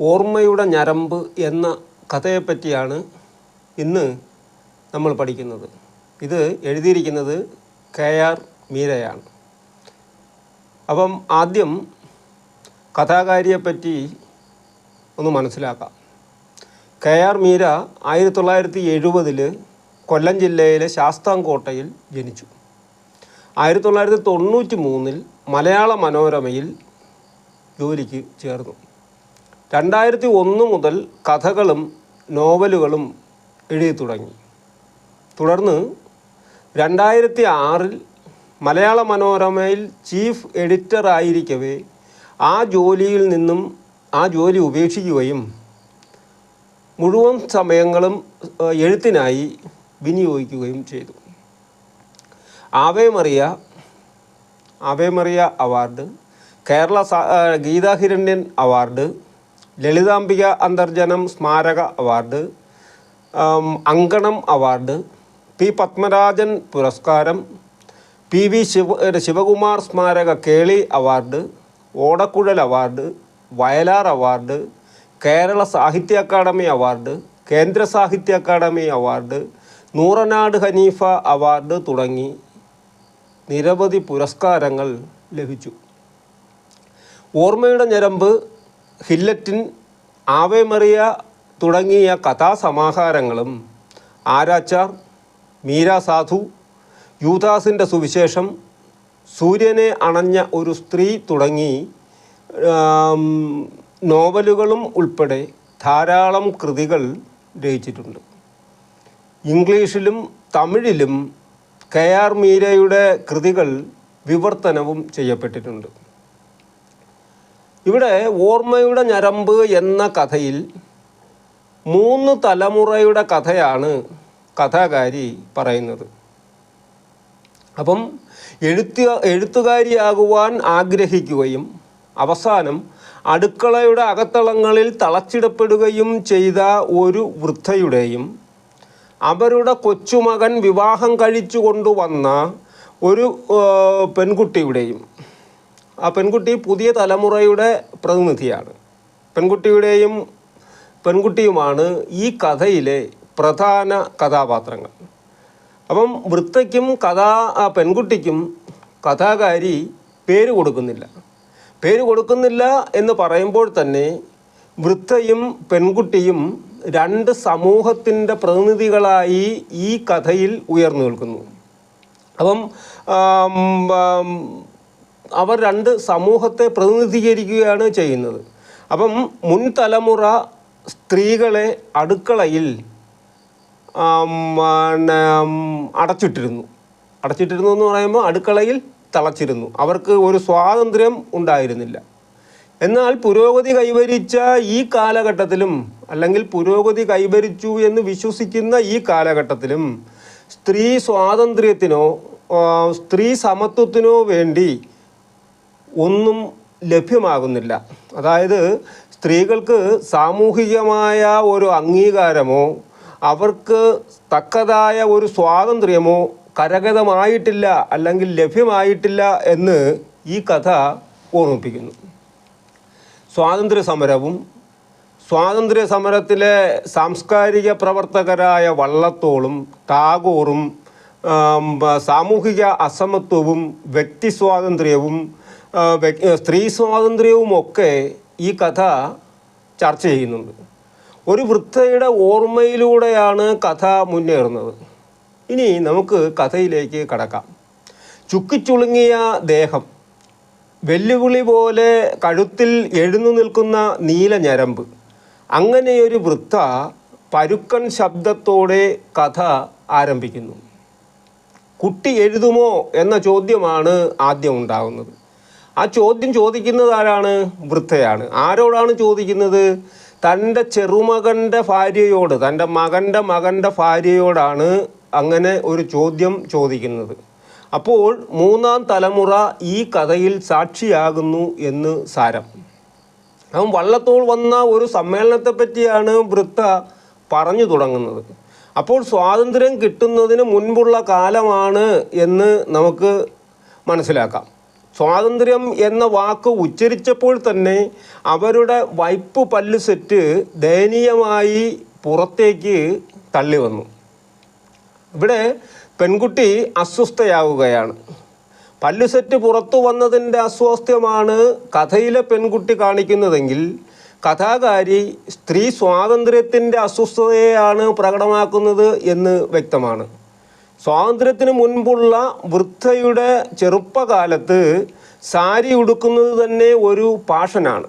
ഓർമ്മയുടെ ഞരമ്പ് എന്ന കഥയെപ്പറ്റിയാണ് ഇന്ന് നമ്മൾ പഠിക്കുന്നത്. ഇത് എഴുതിയിരിക്കുന്നത് കെ ആർ മീരയാണ്. അപ്പം ആദ്യം കഥാകാരിയെപ്പറ്റി ഒന്ന് മനസ്സിലാക്കാം. കെ ആർ മീര ആയിരത്തി തൊള്ളായിരത്തി എഴുപതിൽ കൊല്ലം ജില്ലയിലെ ശാസ്താംകോട്ടയിൽ ജനിച്ചു. ആയിരത്തി തൊള്ളായിരത്തി തൊണ്ണൂറ്റി മൂന്നിൽ മലയാള മനോരമയിൽ ജോലിക്ക് ചേർന്നു. രണ്ടായിരത്തി ഒന്ന് മുതൽ കഥകളും നോവലുകളും എഴുതി തുടങ്ങി. തുടർന്ന് രണ്ടായിരത്തി ആറിൽ മലയാള മനോരമയിൽ ചീഫ് എഡിറ്റർ ആയിരിക്കവേ ആ ജോലിയിൽ നിന്നും ആ ജോലി ഉപേക്ഷിക്കുകയും മുഴുവൻ സമയങ്ങളും എഴുത്തിനായി വിനിയോഗിക്കുകയും ചെയ്തു. ആവേമറിയ ആവേമറിയ ആവേ മറിയ അവാർഡ് കേരള ഗീതാഹിരണ്യൻ അവാർഡ് ലളിതാംബിക അന്തർജനം സ്മാരക award Ankanam award P Padmarajan പുരസ്കാരം പി വി ശിവ ശിവകുമാർ സ്മാരക Keli award Odakkuzhal award Vayalar award Kerala Sahitya Akademi award Kendra Sahitya Akademi award Nooranad Hanifa award തുടങ്ങി നിരവധി പുരസ്കാരങ്ങൾ ലഭിച്ചു. ഓർമ്മയുടെ ഞരമ്പ് ഹില്ലറ്റിൻ ആവേമറിയ തുടങ്ങിയ കഥാസമാഹാരങ്ങളും ആരാച്ചാർ മീര സാധു യൂദാസിന്റെ സുവിശേഷം സൂര്യനെ അണഞ്ഞ ഒരു സ്ത്രീ തുടങ്ങി നോവലുകളും ഉൾപ്പെടെ ധാരാളം കൃതികൾ രചിച്ചിട്ടുണ്ട്. ഇംഗ്ലീഷിലും തമിഴിലും കെ ആർ മീരയുടെ കൃതികൾ വിവർത്തനവും ചെയ്യപ്പെട്ടിട്ടുണ്ട്. ഇവിടെ ഓർമ്മയുടെ ഞരമ്പ് എന്ന കഥയിൽ മൂന്ന് തലമുറയുടെ കഥയാണ് കഥാകാരി പറയുന്നത്. അപ്പം എഴുത്തു എഴുത്തുകാരിയാകുവാൻ ആഗ്രഹിക്കുകയും അവസാനം അടുക്കളയുടെ അകത്തളങ്ങളിൽ തളച്ചിടപ്പെടുകയും ചെയ്ത ഒരു വൃദ്ധയുടെയും അവരുടെ കൊച്ചുമകൻ വിവാഹം കഴിച്ചു കൊണ്ടുവന്ന ഒരു പെൺകുട്ടിയുടെയും ആ പെൺകുട്ടി പുതിയ തലമുറയുടെ പ്രതിനിധിയാണ്. പെൺകുട്ടിയുടെയും പെൺകുട്ടിയുമാണ് ഈ കഥയിലെ പ്രധാന കഥാപാത്രങ്ങൾ. അപ്പം വൃത്തയ്ക്കും കഥാ പെൺകുട്ടിക്കും കഥാകാരി പേര് കൊടുക്കുന്നില്ല. പേര് കൊടുക്കുന്നില്ല എന്ന് പറയുമ്പോൾ തന്നെ വൃത്തയും പെൺകുട്ടിയും രണ്ട് സമൂഹത്തിന്റെ പ്രതിനിധികളായി ഈ കഥയിൽ ഉയർന്നു നിൽക്കുന്നു. അപ്പം അവർ രണ്ട് സമൂഹത്തെ പ്രതിനിധീകരിക്കുകയാണ് ചെയ്യുന്നത്. അപ്പം മുൻ തലമുറ സ്ത്രീകളെ അടുക്കളയിൽ അടച്ചിട്ടിരുന്നു. അടച്ചിട്ടിരുന്നു എന്ന് പറയുമ്പോൾ അടുക്കളയിൽ തളച്ചിരുന്നു. അവർക്ക് ഒരു സ്വാതന്ത്ര്യം ഉണ്ടായിരുന്നില്ല. എന്നാൽ പുരോഗതി കൈവരിച്ച ഈ കാലഘട്ടത്തിലും അല്ലെങ്കിൽ പുരോഗതി കൈവരിച്ചു എന്ന് വിശ്വസിക്കുന്ന ഈ കാലഘട്ടത്തിലും സ്ത്രീ സ്വാതന്ത്ര്യത്തിനോ സ്ത്രീ സമത്വത്തിനോ വേണ്ടി ഒന്നും ലഭ്യമാകുന്നില്ല. അതായത് സ്ത്രീകൾക്ക് സാമൂഹികമായ ഒരു അംഗീകാരമോ അവർക്ക് തക്കതായ ഒരു സ്വാതന്ത്ര്യമോ കരഗതമായിട്ടില്ല അല്ലെങ്കിൽ ലഭ്യമായിട്ടില്ല എന്ന് ഈ കഥ ഓർമ്മിപ്പിക്കുന്നു. സ്വാതന്ത്ര്യ സമരവും സ്വാതന്ത്ര്യ സമരത്തിലെ സാംസ്കാരിക പ്രവർത്തകരായ വള്ളത്തോളും ടാഗോറും സാമൂഹിക അസമത്വവും വ്യക്തി സ്വാതന്ത്ര്യവും സ്ത്രീ സ്വാതന്ത്ര്യവും ഒക്കെ ഈ കഥ ചർച്ച ചെയ്യുന്നുണ്ട്. ഒരു വൃദ്ധയുടെ ഓർമ്മയിലൂടെയാണ് കഥ മുന്നേറുന്നത്. ഇനി നമുക്ക് കഥയിലേക്ക് കടക്കാം. ചുക്കിച്ചുളുങ്ങിയ ദേഹം വെല്ലുവിളി പോലെ കഴുത്തിൽ എഴുന്നു നിൽക്കുന്ന നീല ഞരമ്പ് അങ്ങനെയൊരു വൃദ്ധ പരുക്കൻ ശബ്ദത്തോടെ കഥ ആരംഭിക്കുന്നു. കുട്ടി എഴുതുമോ എന്ന ചോദ്യമാണ് ആദ്യം ഉണ്ടാകുന്നത്. ആ ചോദ്യം ചോദിക്കുന്നത് ആരാണ്? വൃദ്ധയാണ്. ആരോടാണ് ചോദിക്കുന്നത്? തന്റെ ചെറുമകന്റെ ഭാര്യയോട് തന്റെ മകന്റെ മകന്റെ ഭാര്യയോടാണ് അങ്ങനെ ഒരു ചോദ്യം ചോദിക്കുന്നത്. അപ്പോൾ മൂന്നാം തലമുറ ഈ കഥയിൽ സാക്ഷിയാകുന്നു എന്ന് സാരം. അവൻ വള്ളത്തോൾ വന്ന ഒരു സമ്മേളനത്തെ പറ്റിയാണ് വൃത്ത പറഞ്ഞു തുടങ്ങുന്നത്. അപ്പോൾ സ്വാതന്ത്ര്യം കിട്ടുന്നതിന് മുൻപുള്ള കാലമാണ് എന്ന് നമുക്ക് മനസ്സിലാക്കാം. സ്വാതന്ത്ര്യം എന്ന വാക്ക് ഉച്ചരിച്ചപ്പോൾ തന്നെ അവരുടെ വൈപ്പ് പല്ല് സെറ്റ് ദയനീയമായി പുറത്തേക്ക് തള്ളി വന്നു ഇവിടെ പെൺകുട്ടി അസ്വസ്ഥയാവുകയാണ്. പല്ലു സെറ്റ് പുറത്തു വന്നതിന്റെ അസ്വാസ്ഥ്യമാണ് കഥയിലെ പെൺകുട്ടി കാണിക്കുന്നതെങ്കിൽ കഥാകാരി സ്ത്രീ സ്വാതന്ത്ര്യത്തിന്റെ അസ്വസ്ഥതയെയാണ് പ്രകടമാക്കുന്നത് എന്ന് വ്യക്തമാണ്. സ്വാതന്ത്ര്യത്തിന് മുൻപുള്ള വൃദ്ധയുടെ ചെറുപ്പകാലത്ത് സാരി ഉടുക്കുന്നത് തന്നെ ഒരു പാഷനാണ്.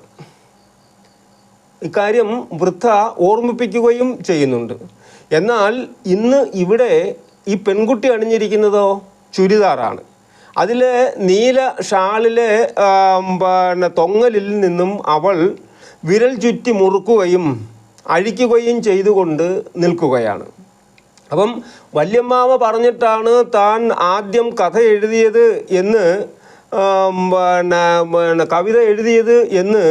ഇക്കാര്യം വൃദ്ധ ഓർമ്മിപ്പിക്കുകയും ചെയ്യുന്നുണ്ട്. എന്നാൽ ഇന്ന് ഇവിടെ ഈ പെൺകുട്ടി അണിഞ്ഞിരിക്കുന്നതോ ചുരിദാറാണ്. അതിലെ നീല ഷാളിലെ പിന്നെ തൊങ്ങലിൽ നിന്നും അവൾ വിരൽ ചുറ്റി മുറുക്കുകയും അഴിക്കുകയും ചെയ്തുകൊണ്ട് നിൽക്കുകയാണ്. അപ്പം വല്യമ്മാവ പറഞ്ഞിട്ടാണ് താൻ ആദ്യം കഥ എഴുതിയത് എന്ന് പിന്നെ പിന്നെ കവിത എഴുതിയത് എന്ന്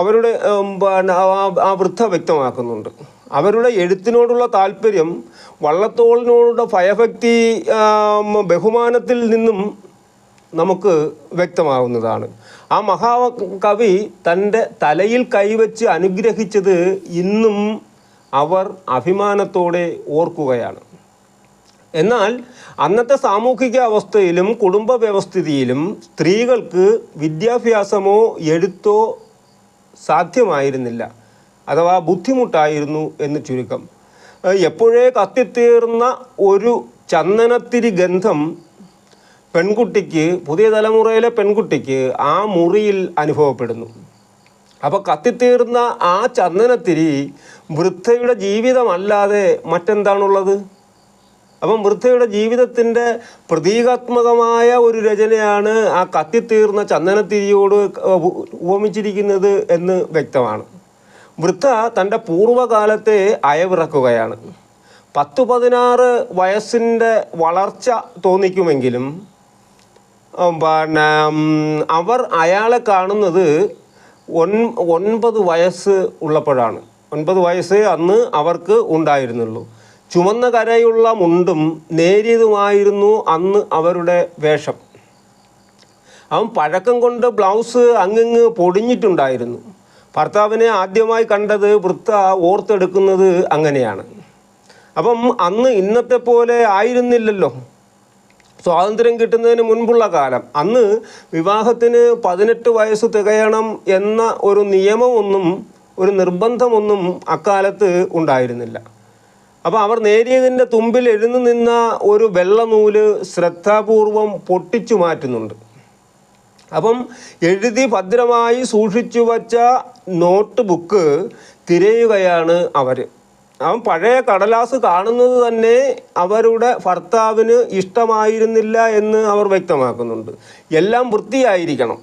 അവരുടെ പിന്നെ ആ വൃദ്ധ വ്യക്തമാക്കുന്നുണ്ട്. അവരുടെ എഴുത്തിനോടുള്ള താല്പര്യം വള്ളത്തോളിനോടുള്ള ഭയഭക്തി ബഹുമാനത്തിൽ നിന്നും നമുക്ക് വ്യക്തമാവുന്നതാണ്. ആ മഹാകവി തന്റെ തലയിൽ കൈവച്ച് അനുഗ്രഹിച്ചത് ഇന്നും അവർ അഭിമാനത്തോടെ ഓർക്കുകയാണ്. എന്നാൽ അന്നത്തെ സാമൂഹിക അവസ്ഥയിലും കുടുംബ വ്യവസ്ഥിതിയിലും സ്ത്രീകൾക്ക് വിദ്യാഭ്യാസമോ എഴുത്തോ സാധ്യമായിരുന്നില്ല. അഥവാ ബുദ്ധിമുട്ടായിരുന്നു എന്ന് ചുരുക്കം. എപ്പോഴേ കത്തിത്തീർന്ന ഒരു ചന്ദനത്തിരി ഗന്ധം പെൺകുട്ടിക്ക് പുതിയ തലമുറയിലെ പെൺകുട്ടിക്ക് ആ മുറിയിൽ അനുഭവപ്പെടുന്നു. അപ്പോൾ കത്തിത്തീർന്ന ആ ചന്ദനത്തിരി വൃദ്ധയുടെ ജീവിതമല്ലാതെ മറ്റെന്താണുള്ളത്? അപ്പം വൃദ്ധയുടെ ജീവിതത്തിന്റെ പ്രതീകാത്മകമായ ഒരു രചനയാണ് ആ കത്തിത്തീർന്ന ചന്ദനത്തിരിയോട് ഉപമിച്ചിരിക്കുന്നത് എന്ന് വ്യക്തമാണ്. വൃദ്ധ തന്റെ പൂർവകാലത്തെ അയവിറക്കുകയാണ്. പത്ത് പതിനാറ് വയസ്സിന്റെ വളർച്ച തോന്നിക്കുമെങ്കിലും പിന്നെ അവർ അയാളെ കാണുന്നത് ഒൻ ഒൻപത് വയസ്സ് ഉള്ളപ്പോഴാണ്. ഒൻപത് വയസ്സേ അന്ന് അവർക്ക് ഉണ്ടായിരുന്നുള്ളൂ. ചുമന്ന കരയുള്ള മുണ്ടും നേരിയതുമായിരുന്നു അന്ന് അവരുടെ വേഷം. അവൻ പഴക്കം കൊണ്ട് ബ്ലൗസ് അങ്ങിങ്ങ് പൊടിഞ്ഞിട്ടുണ്ടായിരുന്നു. ഭർത്താവിനെ ആദ്യമായി കണ്ടത് വൃത്ത ഓർത്തെടുക്കുന്നത് അങ്ങനെയാണ്. അപ്പം അന്ന് ഇന്നത്തെ പോലെ ആയിരുന്നില്ലല്ലോ. സ്വാതന്ത്ര്യം കിട്ടുന്നതിന് മുൻപുള്ള കാലം. അന്ന് വിവാഹത്തിന് പതിനെട്ട് വയസ്സ് തികയണം എന്ന ഒരു നിയമമൊന്നും ഒരു നിർബന്ധമൊന്നും അക്കാലത്ത് ഉണ്ടായിരുന്നില്ല. അപ്പോൾ അവർ നേരിയതിന്റെ തുമ്പിൽ എഴുന്നു നിന്ന ഒരു വെള്ളനൂൽ ശ്രദ്ധാപൂർവം പൊട്ടിച്ചു മാറ്റുന്നുണ്ട്. അപ്പം എഴുതി ഭദ്രമായി സൂക്ഷിച്ചു വച്ച നോട്ട് ബുക്ക് തിരയുകയാണ് അവർ അവൻ പഴയ കടലാസ് കാണുന്നത് തന്നെ അവരുടെ ഭർത്താവിന് ഇഷ്ടമായിരുന്നില്ല എന്ന് അവർ വ്യക്തമാക്കുന്നുണ്ട്. എല്ലാം വൃത്തിയായിരിക്കണം.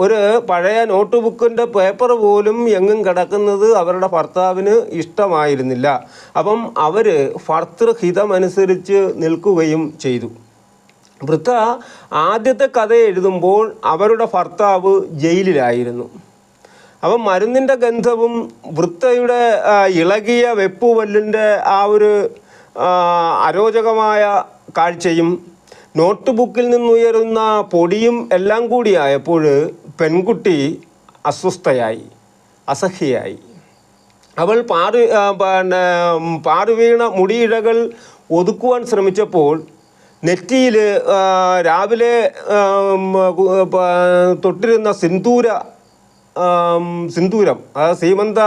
ഒരു പഴയ നോട്ട് ബുക്കിന്റെ പേപ്പർ പോലും എങ്ങും കിടക്കുന്നത് അവരുടെ ഭർത്താവിന് ഇഷ്ടമായിരുന്നില്ല. അപ്പം അവർ ഭർത്തൃഹിതമനുസരിച്ച് നിൽക്കുകയും ചെയ്തു. വൃദ്ധ ആദ്യത്തെ കഥ എഴുതുമ്പോൾ അവരുടെ ഭർത്താവ് ജയിലിലായിരുന്നു. അപ്പം മരുന്നിന്റെ ഗന്ധവും വൃത്തയുടെ ഇളകിയ വെപ്പുവല്ലിന്റെ ആ ഒരു അരോചകമായ കാഴ്ചയും നോട്ട് ബുക്കിൽ നിന്നുയരുന്ന പൊടിയും എല്ലാം കൂടിയായപ്പോൾ പെൺകുട്ടി അസ്വസ്ഥയായി അസഹ്യയായി. അവൾ പാറു പിന്നെ പാറുവീണ മുടിയിഴകൾ ഒതുക്കുവാൻ ശ്രമിച്ചപ്പോൾ നെറ്റിയിൽ രാവിലെ തൊട്ടിരുന്ന സിന്ദൂര സിന്ദൂരം. അതായത് സീമന്ത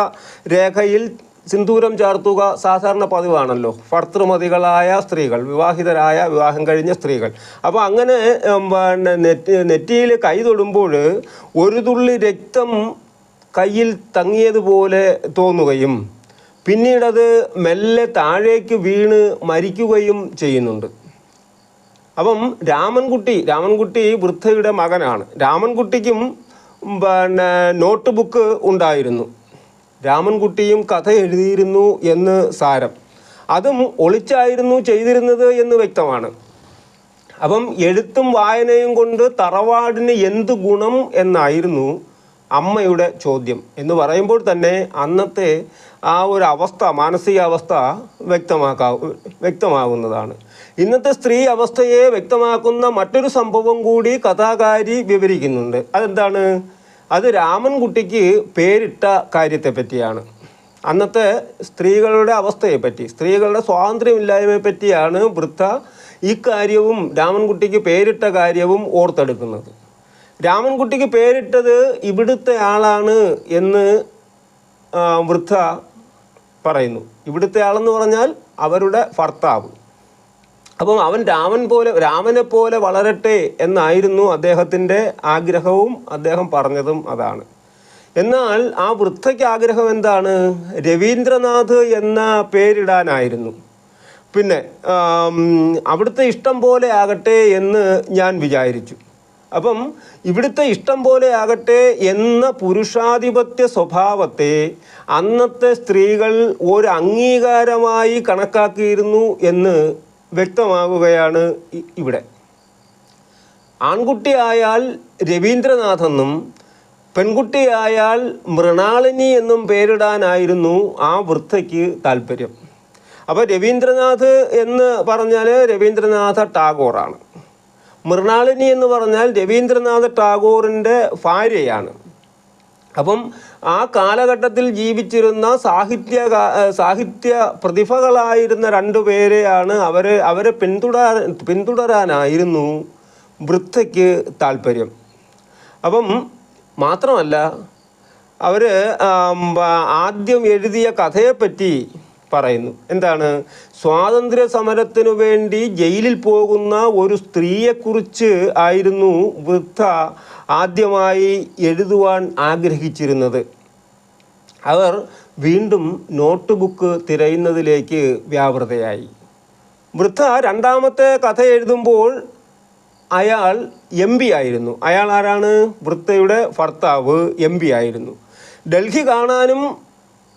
രേഖയിൽ സിന്ദൂരം ചാർത്തുക സാധാരണ പതിവാണല്ലോ. ഭർത്തൃമതികളായ സ്ത്രീകൾ വിവാഹിതരായ വിവാഹം കഴിഞ്ഞ സ്ത്രീകൾ. അപ്പോൾ അങ്ങനെ നെറ്റിയിൽ കൈ തൊടുമ്പോൾ ഒരു തുള്ളി രക്തം കയ്യിൽ തങ്ങിയതുപോലെ തോന്നുകയും പിന്നീടത് മെല്ലെ താഴേക്ക് വീണ് മരിക്കുകയും ചെയ്യുന്നുണ്ട്. അപ്പം രാമൻകുട്ടി രാമൻകുട്ടി വൃദ്ധയുടെ മകനാണ്. രാമൻകുട്ടിക്കും പിന്നെ നോട്ട് ബുക്ക് ഉണ്ടായിരുന്നു. രാമൻകുട്ടിയും കഥ എഴുതിയിരുന്നു എന്ന് സാരം. അതും ഒളിച്ചായിരുന്നു ചെയ്തിരുന്നത് എന്ന് വ്യക്തമാണ്. അപ്പം എഴുത്തും വായനയും കൊണ്ട് തറവാടിന് എന്ത് ഗുണം എന്നായിരുന്നു അമ്മയുടെ ചോദ്യം എന്ന് പറയുമ്പോൾ തന്നെ അന്നത്തെ ആ ഒരു അവസ്ഥ മാനസികാവസ്ഥ വ്യക്തമാക്കാ വ്യക്തമാകുന്നതാണ്. ഇന്നത്തെ സ്ത്രീ അവസ്ഥയെ വ്യക്തമാക്കുന്ന മറ്റൊരു സംഭവം കൂടി കഥാകാരി വിവരിക്കുന്നുണ്ട്. അതെന്താണ്? അത് രാമൻകുട്ടിക്ക് പേരിട്ട കാര്യത്തെ പറ്റിയാണ് അന്നത്തെ സ്ത്രീകളുടെ അവസ്ഥയെപ്പറ്റി സ്ത്രീകളുടെ സ്വാതന്ത്ര്യമില്ലായ്മയെ പറ്റിയാണ് വൃദ്ധ ഇക്കാര്യവും രാമൻകുട്ടിക്ക് പേരിട്ട കാര്യവും ഓർത്തെടുക്കുന്നത്. രാമൻകുട്ടിക്ക് പേരിട്ടത് ഇവിടുത്തെ ആളാണ് എന്ന് വൃദ്ധ പറയുന്നു. ഇവിടുത്തെ ആളെന്ന് പറഞ്ഞാൽ അവരുടെ ഭർത്താവ്. അപ്പം അവൻ രാമൻ പോലെ രാമനെ പോലെ വളരട്ടെ എന്നായിരുന്നു അദ്ദേഹത്തിന്റെ ആഗ്രഹവും അദ്ദേഹം പറഞ്ഞതും അതാണ്. എന്നാൽ ആ വൃദ്ധയ്ക്ക് ആഗ്രഹം എന്താണ്? രവീന്ദ്രനാഥ് എന്ന പേരിടാനായിരുന്നു. പിന്നെ അവിടുത്തെ ഇഷ്ടം പോലെ ആകട്ടെ എന്ന് ഞാൻ വിചാരിച്ചു. അപ്പം ഇവിടുത്തെ ഇഷ്ടം പോലെ ആകട്ടെ എന്ന പുരുഷാധിപത്യ സ്വഭാവത്തെ അന്നത്തെ സ്ത്രീകൾ ഒരു അംഗീകാരമായി കണക്കാക്കിയിരുന്നു എന്ന് വ്യക്തമാകുകയാണ് ഇവിടെ. ആൺകുട്ടിയായാൽ രവീന്ദ്രനാഥെന്നും പെൺകുട്ടിയായാൽ മൃണാളിനി എന്നും പേരിടാനായിരുന്നു ആ വൃദ്ധയ്ക്ക് താല്പര്യം. അപ്പോൾ രവീന്ദ്രനാഥ് എന്ന് പറഞ്ഞാൽ രവീന്ദ്രനാഥ ടാഗോറാണ്. മൃണാളിനി എന്ന് പറഞ്ഞാൽ രവീന്ദ്രനാഥ ടാഗോറിന്റെ ഭാര്യയാണ്. അപ്പം ആ കാലഘട്ടത്തിൽ ജീവിച്ചിരുന്ന സാഹിത്യ സാഹിത്യ പ്രതിഭകളായിരുന്ന രണ്ടു പേരെയാണ് അവർ അവരെ പിന്തുടരാൻ പിന്തുടരാനായിരുന്നു വൃദ്ധയ്ക്ക് താല്പര്യം. അപ്പം മാത്രമല്ല അവർ ആദ്യം എഴുതിയ കഥയെപ്പറ്റി പറയുന്നു. എന്താണ്? സ്വാതന്ത്ര്യ സമരത്തിനു വേണ്ടി ജയിലിൽ പോകുന്ന ഒരു സ്ത്രീയെക്കുറിച്ച് ആയിരുന്നു വൃദ്ധ ആദ്യമായി എഴുതുവാൻ ആഗ്രഹിച്ചിരുന്നത്. അവർ വീണ്ടും നോട്ട് ബുക്ക് തിരയുന്നതിലേക്ക് വ്യാപൃതയായി. വൃദ്ധ രണ്ടാമത്തെ കഥ എഴുതുമ്പോൾ അയാൾ എം പി ആയിരുന്നു. അയാൾ ആരാണ്? വൃദ്ധയുടെ ഭർത്താവ് എം പി ആയിരുന്നു. ഡൽഹി കാണാനും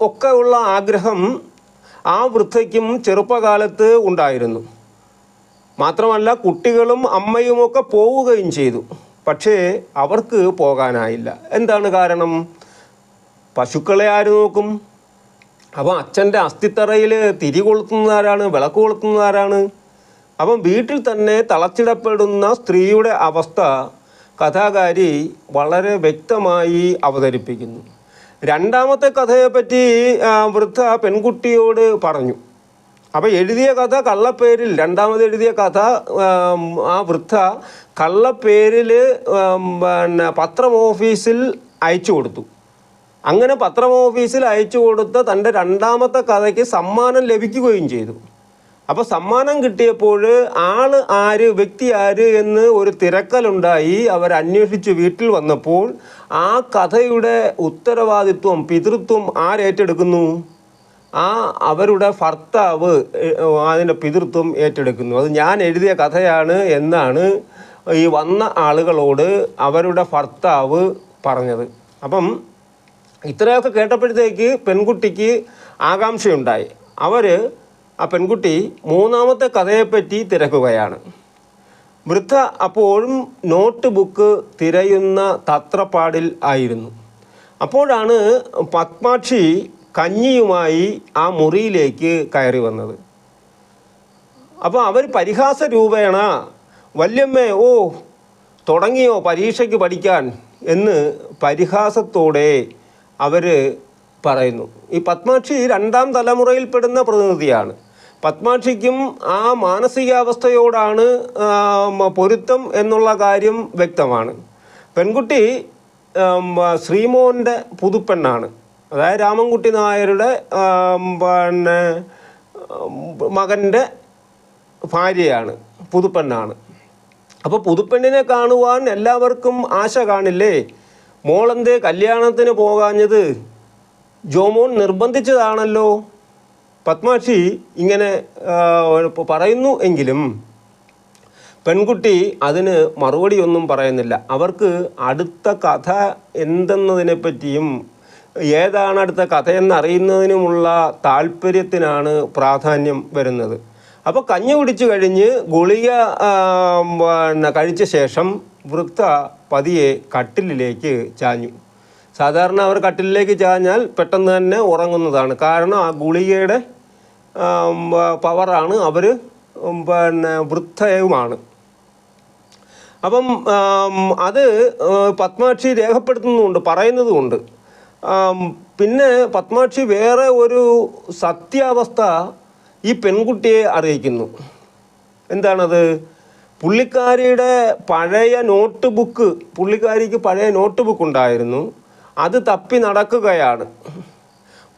ഒക്കെ ഉള്ള ആഗ്രഹം ആ വൃദ്ധയ്ക്കും ചെറുപ്പകാലത്ത് ഉണ്ടായിരുന്നു. മാത്രമല്ല കുട്ടികളും അമ്മയുമൊക്കെ പോവുകയും ചെയ്തു. പക്ഷേ അവർക്ക് പോകാനായില്ല. എന്താണ് കാരണം? പശുക്കളെ ആര് നോക്കും? അപ്പം അച്ഛന്റെ അസ്ഥിത്തറയിൽ തിരി കൊളുത്തുന്നതാരാണ് വിളക്ക് കൊളുത്തുന്നതാരാണ് അപ്പം വീട്ടിൽ തന്നെ തളച്ചിടപ്പെടുന്ന സ്ത്രീയുടെ അവസ്ഥ കഥാകാരി വളരെ വ്യക്തമായി അവതരിപ്പിക്കുന്നു. രണ്ടാമത്തെ കഥയെപ്പറ്റി വൃദ്ധ പെൺകുട്ടിയോട് പറഞ്ഞു. അപ്പോൾ എഴുതിയ കഥ കള്ളപ്പേരിൽ രണ്ടാമത് എഴുതിയ കഥ ആ വൃദ്ധ കള്ളപ്പേരിൽ പിന്നെ പത്രം ഓഫീസിൽ അയച്ചു കൊടുത്തു. അങ്ങനെ പത്രം ഓഫീസിൽ അയച്ചു കൊടുത്ത തന്റെ രണ്ടാമത്തെ കഥയ്ക്ക് സമ്മാനം ലഭിക്കുകയും ചെയ്തു. അപ്പോൾ സമ്മാനം കിട്ടിയപ്പോൾ ആൾ ആര് വ്യക്തി ആര് എന്ന് ഒരു തിരക്കലുണ്ടായി. അവർ അന്വേഷിച്ച് വീട്ടിൽ വന്നപ്പോൾ ആ കഥയുടെ ഉത്തരവാദിത്വം പിതൃത്വം ആരേറ്റെടുക്കുന്നു ആ അവരുടെ ഭർത്താവ് അതിന്റെ പിതൃത്വം ഏറ്റെടുക്കുന്നു. അത് ഞാൻ എഴുതിയ കഥയാണ് എന്നാണ് ഈ വന്ന ആളുകളോട് അവരുടെ ഭർത്താവ് പറഞ്ഞത്. അപ്പം ഇത്രയൊക്കെ കേട്ടപ്പോഴത്തേക്ക് പെൺകുട്ടിക്ക് ആകാംക്ഷയുണ്ടായി. അവർ ആ പെൺകുട്ടി മൂന്നാമത്തെ കഥയെപ്പറ്റി തിരക്കുകയാണ്. വൃദ്ധ അപ്പോഴും നോട്ട് ബുക്ക് തിരയുന്ന തത്രപ്പാടിൽ ആയിരുന്നു. അപ്പോഴാണ് പത്മാക്ഷി കഞ്ഞിയുമായി ആ മുറിയിലേക്ക് കയറി വന്നത്. അപ്പോൾ അവർ പരിഹാസ രൂപേണ വല്യമ്മേ ഓ തുടങ്ങിയോ പരീക്ഷയ്ക്ക് പഠിക്കാൻ? എന്ന് പരിഹാസത്തോടെ അവർ പറയുന്നു. ഈ പത്മാക്ഷി രണ്ടാം തലമുറയിൽപ്പെടുന്ന പ്രതിനിധിയാണ്. പത്മാക്ഷിക്കും ആ മാനസികാവസ്ഥയോടാണ് പൊരുത്തം എന്നുള്ള കാര്യം വ്യക്തമാണ്. പെൺകുട്ടി ശ്രീമോഹന്റെ പുതുപ്പെണ്ണാണ്. അതായത് രാമൻകുട്ടി നായരുടെ പിന്നെ മകന്റെ ഭാര്യയാണ് പുതുപ്പെണ്ണാണ്. അപ്പോൾ പുതുപ്പെണ്ണിനെ കാണുവാൻ എല്ലാവർക്കും ആശ കാണില്ലേ? മോളെന്തേ കല്യാണത്തിന് പോകാഞ്ഞത്? ജോമോൻ നിർബന്ധിച്ചതാണല്ലോ. പത്മാക്ഷി ഇങ്ങനെ പറയുന്നു എങ്കിലും പെൺകുട്ടി അതിന് മറുപടിയൊന്നും പറയുന്നില്ല. അവർക്ക് അടുത്ത കഥ എന്തെന്നതിനെ പറ്റിയും ഏതാണ് അടുത്ത കഥയെന്ന് അറിയുന്നതിനുമുള്ള താല്പര്യത്തിനാണ് പ്രാധാന്യം വരുന്നത്. അപ്പോൾ കഞ്ഞി കുടിച്ചു കഴിഞ്ഞ് ഗുളിക പിന്നെ കഴിച്ച ശേഷം വൃത്ത പതിയെ കട്ടിലിലേക്ക് ചാഞ്ഞു. സാധാരണ അവർ കട്ടിലിലേക്ക് ചാഞ്ഞാൽ പെട്ടെന്ന് തന്നെ ഉറങ്ങുന്നതാണ്. കാരണം ആ ഗുളികയുടെ പവറാണ് അവർ പിന്നെ വൃദ്ധയുമാണ്. അപ്പം അത് പത്മാക്ഷി രേഖപ്പെടുത്തുന്നുമുണ്ട് പറയുന്നതുമുണ്ട്. പിന്നെ പത്മാക്ഷി വേറെ ഒരു സത്യാവസ്ഥ ഈ പെൺകുട്ടിയെ അറിയിക്കുന്നു. എന്താണത്? പുള്ളിക്കാരിയുടെ പഴയ നോട്ട് ബുക്ക് പുള്ളിക്കാരിക്ക് പഴയ നോട്ട് ബുക്ക് ഉണ്ടായിരുന്നു. അത് തപ്പി നടക്കുകയാണ്.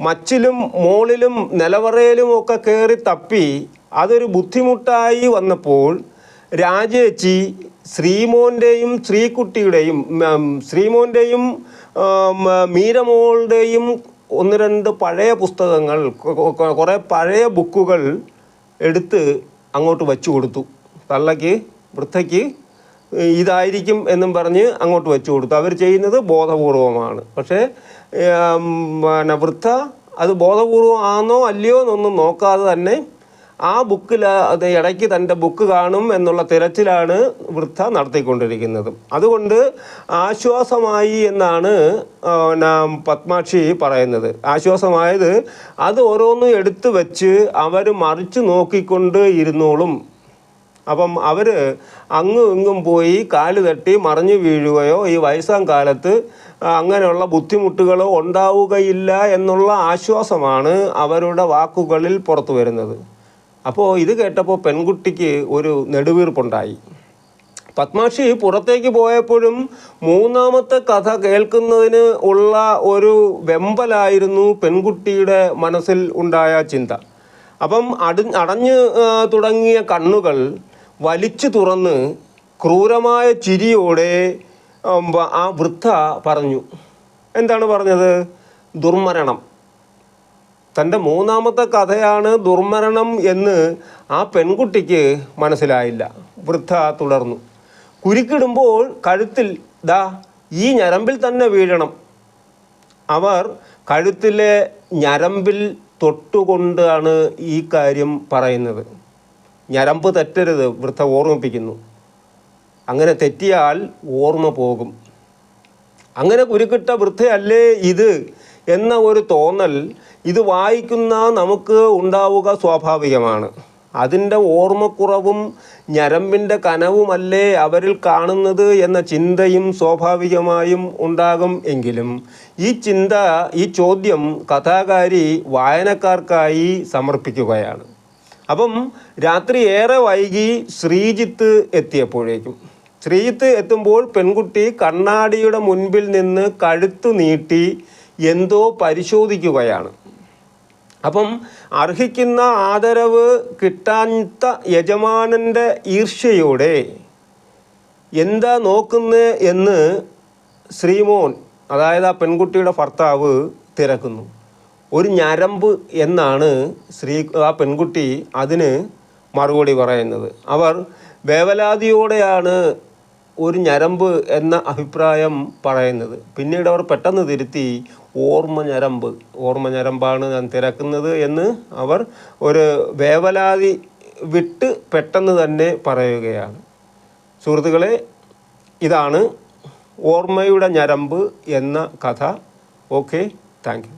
മച്ചിലും മോളിലും നിലവറയിലും ഒക്കെ കയറി തപ്പി അതൊരു ബുദ്ധിമുട്ടായി വന്നപ്പോൾ രാജേച്ചി ശ്രീമോന്റെയും ശ്രീകുട്ടിയുടെയും ശ്രീമോന്റെയും മീരമോളുടെയും ഒന്ന് രണ്ട് പഴയ പുസ്തകങ്ങൾ കുറേ പഴയ ബുക്കുകൾ എടുത്ത് അങ്ങോട്ട് വച്ചു കൊടുത്തു. തള്ളയ്ക്ക് വൃദ്ധയ്ക്ക് ഇതായിരിക്കും എന്നും പറഞ്ഞ് അങ്ങോട്ട് വെച്ചു കൊടുത്തു. അവർ ചെയ്യുന്നത് ബോധപൂർവമാണ്. പക്ഷേ പിന്നെ വൃദ്ധ അത് ബോധപൂർവം ആണോ അല്ലയോ എന്നൊന്നും നോക്കാതെ തന്നെ ആ ബുക്കിൽ അത് ഇടയ്ക്ക് തന്റെ ബുക്ക് കാണും എന്നുള്ള തിരച്ചിലാണ് വൃദ്ധ നടത്തിക്കൊണ്ടിരിക്കുന്നത്. അതുകൊണ്ട് ആശ്വാസമായി എന്നാണ് പിന്നെ പത്മാക്ഷി പറയുന്നത്. ആശ്വാസമായത് അത് ഓരോന്നും എടുത്തു വെച്ച് അവർ മറിച്ച് നോക്കിക്കൊണ്ട് ഇരുന്നോളും. അപ്പം അവർ അങ്ങും ഇങ്ങും പോയി കാൽ തട്ടി മറിഞ്ഞു വീഴുകയോ ഈ വയസ്സാം കാലത്ത് അങ്ങനെയുള്ള ബുദ്ധിമുട്ടുകളോ ഉണ്ടാവുകയില്ല എന്നുള്ള ആശ്വാസമാണ് അവരുടെ വാക്കുകളിൽ പുറത്തു വരുന്നത്. അപ്പോൾ ഇത് കേട്ടപ്പോൾ പെൺകുട്ടിക്ക് ഒരു നെടുവീർപ്പുണ്ടായി. പത്മാക്ഷി പുറത്തേക്ക് പോയപ്പോഴും മൂന്നാമത്തെ കഥ കേൾക്കുന്നതിന് ഉള്ള ഒരു വെമ്പലായിരുന്നു പെൺകുട്ടിയുടെ മനസ്സിൽ ഉണ്ടായ ചിന്ത. അപ്പം അടി അടഞ്ഞ് തുടങ്ങിയ കണ്ണുകൾ വലിച്ചു തുറന്ന് ക്രൂരമായ ചിരിയോടെ ആ വൃദ്ധ പറഞ്ഞു എന്താണ് പറഞ്ഞത്? ദുർമരണം. തന്റെ മൂന്നാമത്തെ കഥയാണ് ദുർമരണം എന്ന് ആ പെൺകുട്ടിക്ക് മനസ്സിലായില്ല. വൃദ്ധ തുടർന്നു കുരുക്കിടുമ്പോൾ കഴുത്തിൽ ദാ ഈ ഞരമ്പിൽ തന്നെ വീഴണം. അവർ കഴുത്തിലെ ഞരമ്പിൽ തൊട്ടുകൊണ്ടാണ് ഈ കാര്യം പറയുന്നത്. ഞരമ്പ് തെറ്റരുത് വൃദ്ധ ഓർമ്മിപ്പിക്കുന്നു. അങ്ങനെ തെറ്റിയാൽ ഓർമ്മ പോകും. അങ്ങനെ കുരുക്കിട്ട വൃദ്ധയല്ലേ ഇത് എന്ന ഒരു തോന്നൽ ഇത് വായിക്കുന്ന നമുക്ക് ഉണ്ടാവുക സ്വാഭാവികമാണ്. അതിന്റെ ഓർമ്മക്കുറവും ഞരമ്പിന്റെ കനവുമല്ലേ അവരിൽ കാണുന്നത് എന്ന ചിന്തയും സ്വാഭാവികമായും ഉണ്ടാകും എങ്കിലും ഈ ചിന്ത ഈ ചോദ്യം കഥാകാരി വായനക്കാർക്കായി സമർപ്പിക്കുകയാണ്. അപ്പം രാത്രി ഏറെ വൈകി ശ്രീജിത്ത് എത്തിയപ്പോഴേക്കും. ശ്രീജിത്ത് എത്തുമ്പോൾ പെൺകുട്ടി കണ്ണാടിയുടെ മുൻപിൽ നിന്ന് കഴുത്ത് നീട്ടി എന്തോ പരിശോധിക്കുകയാണ്. അപ്പം അർഹിക്കുന്ന ആദരവ് കിട്ടാത്ത യജമാനന്റെ ഈർഷ്യയോടെ എന്താ നോക്കുന്നത് എന്ന് ശ്രീമോൻ അതായത് ആ പെൺകുട്ടിയുടെ ഭർത്താവ് തിരക്കുന്നു. ഒരു ഞരമ്പ് എന്നാണ് ശ്രീ ആ പെൺകുട്ടി അതിന് മറുപടി പറയുന്നത്. അവർ വേവലാതിയോടെയാണ് ഒരു ഞരമ്പ് എന്ന അഭിപ്രായം പറയുന്നത്. പിന്നീട് അവർ പെട്ടെന്ന് തിരുത്തി ഓർമ്മ ഞരമ്പ് ഓർമ്മ ഞരമ്പാണ് ഞാൻ തിരക്കുന്നത് എന്ന് അവർ ഒരു വേവലാതി വിട്ട് പെട്ടെന്ന് തന്നെ പറയുകയാണ്. സുഹൃത്തുക്കളെ ഇതാണ് ഓർമ്മയുടെ ഞരമ്പ് എന്ന കഥ. Okay thank